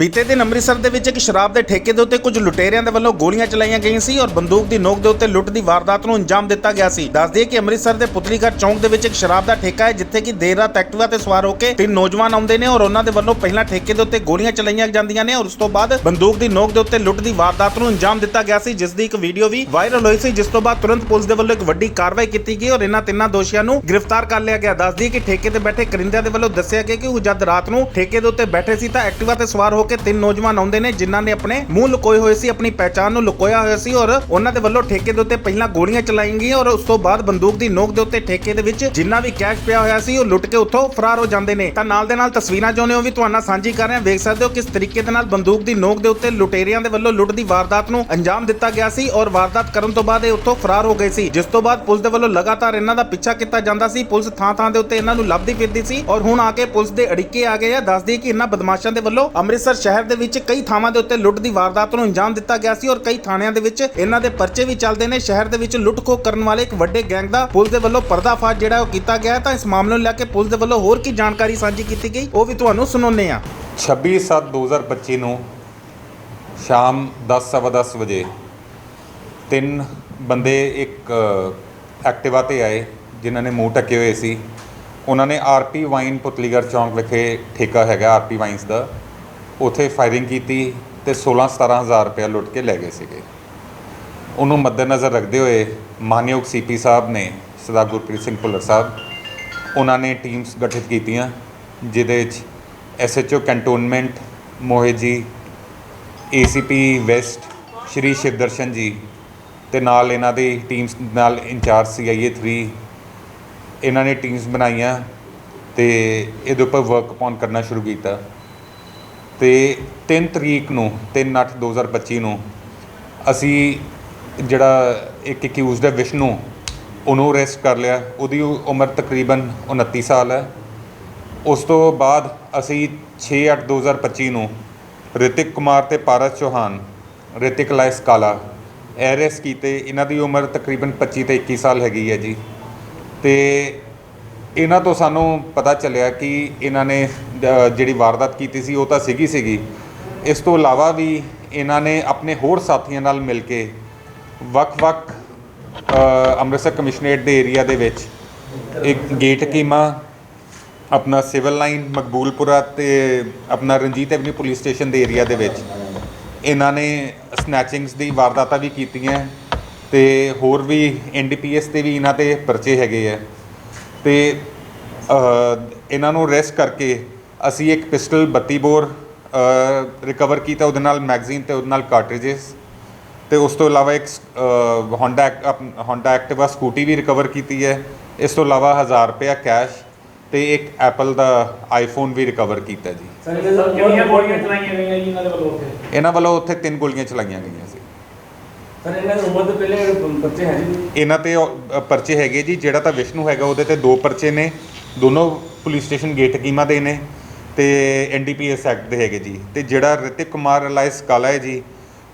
ਬੀਤੇ ਦਿਨ ਅੰਮ੍ਰਿਤਸਰ ਦੇ ਵਿੱਚ ਇੱਕ ਸ਼ਰਾਬ ਦੇ ਠੇਕੇ ਦੇ ਉੱਤੇ ਕੁਝ ਲੁਟੇਰਿਆਂ ਦੇ ਵੱਲੋਂ ਗੋਲੀਆਂ ਚਲਾਈਆਂ ਗਈਆਂ ਸੀ ਔਰ ਬੰਦੂਕ ਦੀ ਨੋਕ ਦੇ ਉੱਤੇ ਲੁੱਟ ਦੀ ਵਾਰਦਾਤ ਨੂੰ ਅੰਜਾਮ ਦਿੱਤਾ ਗਿਆ ਸੀ। ਦੱਸ ਦਈਏ ਕਿ ਅੰਮ੍ਰਿਤਸਰ ਦੇ ਪੁਤਲੀਗੜ੍ਹ ਚੌਂਕ ਦੇ ਵਿੱਚ ਇੱਕ ਸ਼ਰਾਬ ਦਾ ਠੇਕਾ ਹੈ, ਜਿੱਥੇ ਕਿ ਦੇਰ ਰਾਤ ਐਕਟਿਵਾ ਤੇ ਸਵਾਰ ਹੋ ਕੇ ਤਿੰਨ ਨੌਜਵਾਨ ਆਉਂਦੇ ਨੇ ਔਰ ਉਹਨਾਂ ਦੇ ਵੱਲੋਂ ਪਹਿਲਾਂ ਠੇਕੇ ਦੇ ਉੱਤੇ ਗੋਲੀਆਂ ਚਲਾਈਆਂ ਜਾਂਦੀਆਂ ਨੇ ਔਰ ਉਸ ਤੋਂ ਬਾਅਦ ਬੰਦੂਕ ਦੀ ਨੋਕ ਦੇ ਉੱਤੇ ਲੁੱਟ ਦੀ ਵਾਰਦਾਤ ਨੂੰ ਅੰਜਾਮ ਦਿੱਤਾ ਗਿਆ ਸੀ, ਜਿਸ ਦੀ ਇੱਕ ਵੀਡੀਓ ਵੀ ਵਾਇਰਲ ਹੋਈ ਸੀ, ਜਿਸ ਤੋਂ ਬਾਅਦ ਤੁਰੰਤ ਪੁਲਿਸ ਦੇ ਵੱਲੋਂ ਇੱਕ ਵੱਡੀ ਕਾਰਵਾਈ ਕੀਤੀ ਗਈ ਔਰ ਇਹਨਾਂ ਤਿੰਨਾਂ ਦੋਸ਼ੀਆਂ ਨੂੰ ਗ੍ਰਿਫਤਾਰ ਕਰ ਲਿਆ ਗਿਆ। ਦੱਸ ਦਈਏ ਕਿ ਠੇਕੇ ਤੇ ਬੈਠੇ ਕਰਿੰਦਿਆਂ ਦੇ ਵੱਲੋਂ ਦੱਸਿਆ ਗਿਆ ਕਿ ਉਹ ਜਦ ਰਾਤ ਨੂੰ ਠੇਕੇ ਦੇ ਉੱਤੇ ਬੈਠੇ ਸੀ ਤਾਂ ਐਕਟਿਵਾ ਤੇ ਸਵਾਰ ਹੋ ਕੇ ਤਿੰਨ ਨੌਜਵਾਨ ਆਉਂਦੇ ਨੇ, ਜਿਨ੍ਹਾਂ ਨੇ ਆਪਣੇ ਮੂੰਹ ਲੁਕੋਏ ਹੋਏ ਸੀ, ਆਪਣੀ ਪਹਿਚਾਣ ਨੂੰ ਲੁਕੋਇਆ ਹੋਇਆ ਸੀ ਔਰ ਉਹਨਾਂ ਦੇ ਵੱਲੋਂ ਠੇਕੇ ਦੇ ਉੱਤੇ ਪਹਿਲਾਂ ਗੋਲੀਆਂ ਚਲਾਈਆਂ ਗਈਆਂ ਔਰ ਉਸ ਤੋਂ ਬਾਅਦ ਬੰਦੂਕ ਦੀ ਨੋਕ ਦੇ ਉੱਤੇ ਠੇਕੇ ਦੇ ਵਿੱਚ ਜਿੰਨਾ ਵੀ ਕੈਸ਼ ਪਿਆ ਹੋਇਆ ਸੀ, ਉਹ ਲੁੱਟ ਕੇ ਉੱਥੋਂ ਫਰਾਰ ਹੋ ਜਾਂਦੇ ਨੇ। ਤਾਂ ਨਾਲ ਦੇ ਨਾਲ ਤਸਵੀਰਾਂ ਜੋ ਨੇ ਉਹ ਵੀ ਤੁਹਾਨੂੰ ਸਾਂਝੀ ਕਰ ਰਹੇ ਹਾਂ ਵੇਖ ਸਕਦੇ ਹੋ ਕਿਸ ਤਰੀਕੇ ਦੇ ਨਾਲ ਬੰਦੂਕ ਦੀ ਨੋਕ ਦੇ ਉੱਤੇ ਲੁਟੇਰਿਆਂ ਦੇ ਵੱਲੋਂ ਲੁੱਟ ਦੀ ਵਾਰਦਾਤ ਨੂੰ ਅੰਜਾਮ ਦਿੱਤਾ ਗਿਆ ਸੀ ਔਰ ਵਾਰਦਾਤ ਕਰਨ ਤੋਂ ਬਾਅਦ ਇਹ ਉੱਥੋਂ ਫਰਾਰ ਹੋ ਗਏ ਸੀ। ਜਿਸ ਤੋਂ ਬਾਅਦ ਪੁਲਿਸ ਦੇ ਵੱਲੋਂ ਲਗਾਤਾਰ ਇਹਨਾਂ ਦਾ ਪਿੱਛਾ ਕੀਤਾ ਜਾਂਦਾ ਸੀ। ਪੁਲਿਸ ਥਾਂ ਥਾਂ ਦੇ ਉੱਤੇ ਇਹਨਾਂ ਨੂੰ ਲੱਭਦੀ ਫਿਰਦੀ ਸੀ ਔਰ ਹੁਣ ਆ ਕੇ ਪੁਲਿਸ ਦੇ ਅੜਿੱਕੇ ਆ ਗਏ ਆ। ਦੱਸਦੀ ਕਿ ਇਹਨਾਂ ਬਦਮਾਸ਼ਾਂ ਦੇ ਵੱਲੋਂ ਅੰਮ੍ਰਿਤਸਰ ਸ਼ਹਿਰ ਦੇ ਵਿੱਚ ਕਈ ਥਾਵਾਂ ਦੇ ਉੱਤੇ ਲੁੱਟ ਦੀ ਵਾਰਦਾਤ ਨੂੰ ਅੰਜਾਮ ਦਿੱਤਾ ਗਿਆ ਸੀ ਔਰ ਕਈ ਥਾਣਿਆਂ ਦੇ ਵਿੱਚ ਇਹਨਾਂ ਦੇ ਪਰਚੇ ਵੀ ਚੱਲਦੇ ਨੇ। ਸ਼ਹਿਰ ਦੇ ਵਿੱਚ ਲੁੱਟ ਕਰਨ ਵਾਲੇ ਇੱਕ ਵੱਡੇ ਗੈਂਗ ਦਾ ਪੁਲਿਸ ਦੇ ਵੱਲੋਂ ਪਰਦਾਫਾਸ਼ ਜਿਹੜਾ ਉਹ ਕੀਤਾ ਗਿਆ ਤਾਂ ਇਸ ਮਾਮਲੇ ਨੂੰ ਲੈ ਕੇ ਪੁਲਿਸ ਦੇ ਵੱਲੋਂ ਹੋਰ ਕੀ ਜਾਣਕਾਰੀ ਸਾਂਝੀ ਕੀਤੀ ਗਈ, ਉਹ ਵੀ ਤੁਹਾਨੂੰ ਸੁਣਾਉਂਦੇ ਆ 26/7/2025 ਨੂੰ ਸ਼ਾਮ 10:10 ਵਜੇ ਤਿੰਨ ਬੰਦੇ ਇੱਕ ਐਕਟਿਵਾ ਤੇ ਆਏ, ਜਿਨ੍ਹਾਂ ਨੇ ਮੂੰਹ ਟੱਕੇ ਹੋਏ ਸੀ। ਉਹਨਾਂ ਨੇ ਆਰਪੀ ਵਾਈਨ ਪੁਤਲੀਗੜ੍ਹ ਚੌਂਕ ਵਿਖੇ ਠੇਕਾ ਹੈਗਾ ਆਰਪੀ ਵਾਈਨਸ ਦਾ। ਉਥੇ ਫਾਇਰਿੰਗ ਕੀਤੀ ਤੇ 16-17 ਹਜ਼ਾਰ ਰੁਪਏ ਲੁੱਟ ਕੇ ਲੈ ਗਏ ਸੀਗੇ। ਉਹਨੂੰ ਮੱਦੇਨਜ਼ਰ ਰੱਖਦੇ ਹੋਏ ਮਾਨਯੋਗ ਸੀਪੀ ਸਾਹਿਬ ਨੇ ਸਰਦਾਰ ਗੁਰਪ੍ਰੀਤ ਸਿੰਘ ਭੁੱਲਰ ਸਾਹਿਬ, ਉਹਨਾਂ ਨੇ ਟੀਮਸ ਗਠਿਤ ਕੀਤੀਆਂ, ਜਿਹਦੇ ਵਿੱਚ ਐਸਐਚਓ ਕੰਟੋਨਮੈਂਟ ਮੋਹਿਤ ਜੀ ਏਸੀਪੀ ਵੈਸਟ ਸ਼੍ਰੀ ਸ਼ਿਵਦਰਸ਼ਨ ਜੀ ਤੇ ਨਾਲ ਇਹਨਾਂ ਦੀ ਟੀਮਸ ਨਾਲ ਇੰਚਾਰਜ ਸੀਆਈਏ 3 ਇਹਨਾਂ ਨੇ ਟੀਮਸ ਬਣਾਈਆਂ ਤੇ ਇਹਦੇ ਉੱਪਰ ਵਰਕ ਅਪਨ ਕਰਨਾ ਸ਼ੁਰੂ ਕੀਤਾ। ਤੇ 3 ਤਰੀਕ ਨੂੰ 3/8/2025 ਨੂੰ ਅਸੀਂ ਜਿਹੜਾ ਇੱਕ ਅਕਿਊਜ਼ਡ ਹੈ ਵਿਸ਼ਨੂੰ, ਉਹਨੂੰ ਅਰੈਸਟ ਕਰ ਲਿਆ। ਉਹਦੀ ਉਮਰ ਤਕਰੀਬਨ 29 ਸਾਲ ਹੈ। ਉਸ ਤੋਂ ਬਾਅਦ ਅਸੀਂ 6/8/2025 ਨੂੰ ਰਿਤਿਕ ਕੁਮਾਰ ਤੇ ਪਾਰਸ ਚੌਹਾਨ, ਰਿਤਿਕ ਲਾਇਸ ਕਾਲਾ ਐਰੈਸਟ ਕੀਤੇ। ਇਹਨਾਂ ਦੀ ਉਮਰ ਤਕਰੀਬਨ 25 ਤੇ 21 ਸਾਲ ਹੈਗੀ ਹੈ ਜੀ। ਤੇ ਇਹਨਾਂ ਤੋਂ ਸਾਨੂੰ ਪਤਾ ਚੱਲਿਆ ਕਿ ਇਹਨਾਂ ਨੇ ਅ, ਜਿਹੜੀ ਵਾਰਦਾਤ ਕੀਤੀ ਸੀ ਉਹ ਤਾਂ ਸੀਗੀ ਸੀਗੀ। ਇਸ ਤੋਂ ਇਲਾਵਾ ਵੀ ਇਹਨਾਂ ਨੇ ਆਪਣੇ ਹੋਰ ਸਾਥੀਆਂ ਨਾਲ ਮਿਲ ਕੇ ਵੱਖ-ਵੱਖ ਅ, ਅੰਮ੍ਰਿਤਸਰ ਕਮਿਸ਼ਨਰੇਟ ਦੇ ਏਰੀਆ ਦੇ ਵਿੱਚ ਇੱਕ ਗੇਟ ਕੀਮਾ ਆਪਣਾ ਸਿਵਲ ਲਾਈਨ ਮਕਬੂਲਪੁਰਾ ਤੇ ਆਪਣਾ ਰਣਜੀਤ ਐਵਨਿਊ ਪੁਲਿਸ ਸਟੇਸ਼ਨ ਦੇ ਏਰੀਆ ਦੇ ਵਿੱਚ ਇਹਨਾਂ ਨੇ ਸਨੈਚਿੰਗਸ ਦੀ ਵਾਰਦਾਤਾਂ ਵੀ ਕੀਤੀਆਂ ਤੇ ਹੋਰ ਵੀ ਐਨਡੀਪੀਐਸ ਤੇ ਵੀ ਇਹਨਾਂ ਤੇ ਪਰਚੇ ਹੈਗੇ ਆ। ਤੇ ਇਹਨਾਂ ਨੂੰ ਅਰੈਸਟ ਕਰਕੇ ਅਸੀਂ ਇੱਕ ਪਿਸਟਲ 32 ਬੋਰ ਰਿਕਵਰ ਕੀਤਾ ਉਹਦੇ ਨਾਲ ਮੈਗਜ਼ੀਨ ਤੇ ਉਹਦੇ ਨਾਲ ਕਾਰਟ੍ਰਿਜਸ ਤੇ ਉਸ ਤੋਂ ਇਲਾਵਾ ਇੱਕ ਹੋਂਡਾ ਹੋਂਡਾ ਐਕਟਿਵਾ ਸਕੂਟੀ ਵੀ ਰਿਕਵਰ ਕੀਤੀ ਹੈ। ਇਸ ਤੋਂ ਇਲਾਵਾ 1000 ਰੁਪਇਆ ਕੈਸ਼ ਤੇ ਇੱਕ ਐਪਲ ਦਾ ਆਈਫੋਨ ਵੀ ਰਿਕਵਰ ਕੀਤਾ ਜੀ। ਸਰ ਕਿੰਨੀਆਂ ਗੋਲੀਆਂ ਚਲਾਈਆਂ ਗਈਆਂ ਜੀ ਇਹਨਾਂ ਦੇ ਵੱਲੋਂ ਉੱਥੇ? ਇਹਨਾਂ ਵੱਲੋਂ ਉੱਥੇ ਤਿੰਨ ਗੋਲੀਆਂ ਚਲਾਈਆਂ ਗਈਆਂ ਸੀ। ਸਰ ਇਹਨਾਂ ਦੀ ਉਮਰ ਤੋਂ ਪਹਿਲੇ ਬੱਚੇ ਹੈ ਜੀ ਇਹਨਾਂ ਤੇ ਉਹ, ਅ, ਪਰਚੇ ਹੈਗੇ ਜੀ ਜਿਹੜਾ ਤਾਂ ਵਿਸ਼ਨੂੰ ਹੈਗਾ ਉਹਦੇ ਤੇ ਦੋ ਪਰਚੇ ਨੇ। ਦੋਨੋਂ ਪੁਲਿਸ ਸਟੇਸ਼ਨ ਗੇਟ ਕੀਮਾ ਦੇ ਨੇ ਤੇ ਐਨਡੀਪੀਐਸ ਐਕਟ ਦੇ ਹੈਗੇ ਜੀ। ਤੇ ਜਿਹੜਾ ਰਿਤਿਕ ਕੁਮਾਰ ਅਲਾਈਸ ਕਾਲਾ ਹੈ ਜੀ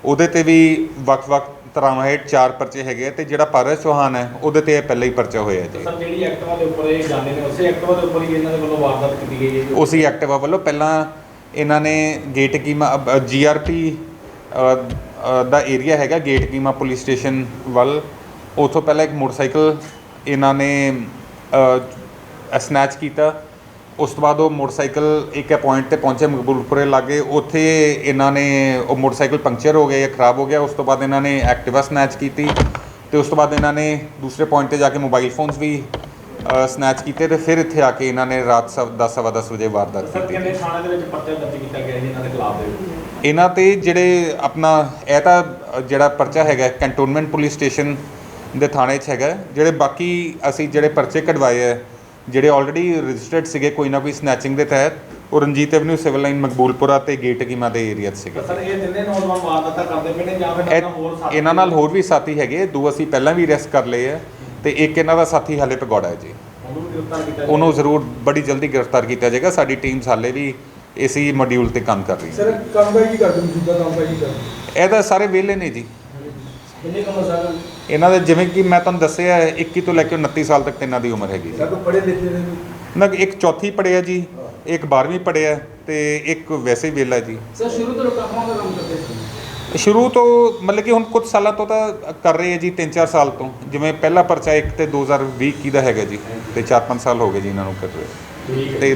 ਉਹਦੇ ਤੇ ਵੀ ਵੱਖ-ਵੱਖ ਤਰ੍ਹਾਂ ਹੇਠ ਚਾਰ ਪਰਚੇ ਹੈਗੇ ਆ ਤੇ ਜਿਹੜਾ ਪਾਰਸ ਚੌਹਾਨ ਹੈ ਉਹਦੇ ਤੇ ਇਹ ਪਹਿਲਾਂ ਹੀ ਪਰਚਾ ਹੋਇਆ ਜੀ। ਸਰ ਜਿਹੜੀ ਐਕਟਿਵਾ ਦੇ ਉੱਪਰ ਇਹ ਜਾਂਦੇ ਨੇ ਉਸੇ ਐਕਟਿਵਾ ਦੇ ਉੱਪਰ ਹੀ ਇਹਨਾਂ ਦੇ ਵੱਲੋਂ ਵਾਰਦਾਤ ਕੀਤੀ ਗਈ ਹੈ ਜੀ? ਉਸੇ ਐਕਟਿਵਾ ਵੱਲੋਂ ਪਹਿਲਾਂ ਇਹਨਾਂ ਨੇ ਗੇਟ ਕੀਮਾ ਜੀਆਰਪੀ ਦਾ ਏਰੀਆ ਹੈਗਾ ਗੇਟ ਕੀਮਾ ਪੁਲਿਸ ਸਟੇਸ਼ਨ ਵੱਲ। ਉਥੋਂ ਪਹਿਲਾਂ ਇੱਕ ਮੋਟਰਸਾਈਕਲ ਇਹਨਾਂ ਨੇ ਸਨੈਚ ਕੀਤਾ। ਉਸ ਤੋਂ ਬਾਅਦ ਉਹ ਮੋਟਰਸਾਈਕਲ ਇੱਕ ਪੁਆਇੰਟ ਤੇ ਪਹੁੰਚੇ ਮਕਬੂਲਪੁਰੇ ਲਾਗੇ। ਉੱਥੇ ਇਹਨਾਂ ਨੇ, ਉਹ ਮੋਟਰਸਾਈਕਲ ਪੰਕਚਰ ਹੋ ਗਿਆ ਜਾਂ ਖਰਾਬ ਹੋ ਗਿਆ। ਉਸ ਤੋਂ ਬਾਅਦ ਇਹਨਾਂ ਨੇ ਐਕਟਿਵਾ ਸਨੈਚ ਕੀਤੀ। ਤੇ ਉਸ ਤੋਂ ਬਾਅਦ ਇਹਨਾਂ ਨੇ ਦੂਸਰੇ ਪੁਆਇੰਟ ਤੇ ਜਾ ਕੇ ਮੋਬਾਈਲ ਫੋਨਸ ਵੀ ਸਨੈਚ ਕੀਤੇ ਤੇ ਫਿਰ ਇੱਥੇ ਆ ਕੇ ਇਹਨਾਂ ਨੇ ਰਾਤ 10:30 ਵਜੇ ਵਾਰਦਾਤ ਸਰ ਕੀਤੀ। ਕਿੰਨੇ ਥਾਣੇ ਦੇ ਵਿੱਚ ਪਰਚਾ ਦਰਜ ਕੀਤਾ ਗਿਆ ਜੀ ਇਹਨਾਂ ਦੇ ਖਿਲਾਫ ਦੇ ਇਹਨਾਂ ਤੇ ਜਿਹੜੇ ਆਪਣਾ ਇਹ ਤਾਂ ਜਿਹੜਾ ਪਰਚਾ ਹੈਗਾ ਕੰਟੋਨਮੈਂਟ ਪੁਲਿਸ ਸਟੇਸ਼ਨ ਦੇ ਥਾਣੇ 'ਚ ਹੈਗਾ ਜਿਹੜੇ ਬਾਕੀ ਅਸੀਂ ਜਿਹੜੇ ਪਰਚੇ ਕਢਵਾਏ ਆ ਜਿਹੜੇ ਆਲਰੇਡੀ ਰਜਿਸਟਰਡ ਸੀਗੇ ਕੋਈ ਨਾ ਕੋਈ ਸਨੈਚਿੰਗ ਦੇ ਤਹਿਤ ਉਹ Ranjit avenue civil line Maqboolpura ਤੇ ਗੇਟ ਕੀਮਾ ਦੇ ਏਰੀਆ 'ਚ ਸੀਗੇ। ਸਰ ਇਹ ਤਿੰਨੇ ਨੌਜਵਾਨ ਵਾਰਦਾਤਾਂ ਕਰਦੇ ਪਏ ਨੇ ਜਾਂ ਫਿਰ ਇਹ- ਨਾਲ ਹੋਰ ਸਾਥੀ ਇਹਨਾਂ ਨਾਲ ਹੋਰ ਵੀ ਸਾਥੀ ਹੈਗੇ ਦੋ ਅਸੀਂ ਪਹਿਲਾਂ ਵੀ ਅਰੈਸਟ ਕਰ ਲਏ ਆ ਤੇ ਇੱਕ ਇਹਨਾਂ ਦਾ ਸਾਥੀ ਹਾਲੇ ਭਗੌੜਾ ਹੈ ਜੀ। ਉਹਨੂੰ ਗ੍ਰਿਫਤਾਰ ਕੀਤਾ ਉਹਨੂੰ ਜ਼ਰੂਰ ਬੜੀ ਜਲਦੀ ਗ੍ਰਿਫਤਾਰ ਕੀਤਾ ਜਾਏਗਾ। ਸਾਡੀ ਟੀਮ ਹਾਲੇ ਵੀ ਇਸੀ ਮੋਡਿਊਲ ਤੇ ਕੰਮ ਕਰ ਰਹੀ ਹੈ। ਸਰ ਕੰਮ ਦਾ ਕੀ ਕਰਦੇ ਮੌਜੂਦਾ ਕੰਮ ਦਾ ਕੀ ਕਰਦੇ? ਇਹ ਤਾਂ ਸਾਰੇ ਵਿਹਲੇ ਨੇ ਜੀ। ਕਿੰਨੇ ਕਮ ਸਰ ਇਹਨਾਂ ਦੇ ਜਿਵੇਂ ਕਿ ਮੈਂ ਤੁਹਾਨੂੰ ਦੱਸਿਆ ਹੈ, 21 ਤੋਂ ਲੈ ਕੇ 29 ਸਾਲ ਤੱਕ ਇਹਨਾਂ ਦੀ ਉਮਰ ਹੈਗੀ ਸਰ ਕੋ ਪੜੇ ਲਿਖੇ ਨੇ ਨਾ ਇੱਕ ਚੌਥੀ ਪੜਿਆ ਜੀ ਇੱਕ 12ਵੀਂ ਪੜ੍ਹਿਆ ਤੇ ਇੱਕ ਵੈਸੇ ਹੀ ਵਿਹਲਾ ਜੀ। ਸਰ ਸ਼ੁਰੂ ਤੋਂ ਦਾ ਕੰਮ ਕਰਦੇ ਸੀ। ਸ਼ੁਰੂ ਤੋਂ ਮਤਲਬ ਕਿ ਹੁਣ ਕੁਝ ਸਾਲਾਂ ਤੋਂ ਤਾਂ ਕਰ ਰਹੇ ਆ ਜੀ 3-4 ਸਾਲ ਤੋਂ। ਜਿਵੇਂ ਪਹਿਲਾ ਪਰਚਾ ਇੱਕ ਤੇ 2020 ਕੀ ਦਾ ਹੈਗਾ ਜੀ ਤੇ 4-5 ਸਾਲ ਹੋ ਗਏ ਜੀ ਇਹਨਾਂ ਨੂੰ ਕਰ ਰਹੇ। ਤੇ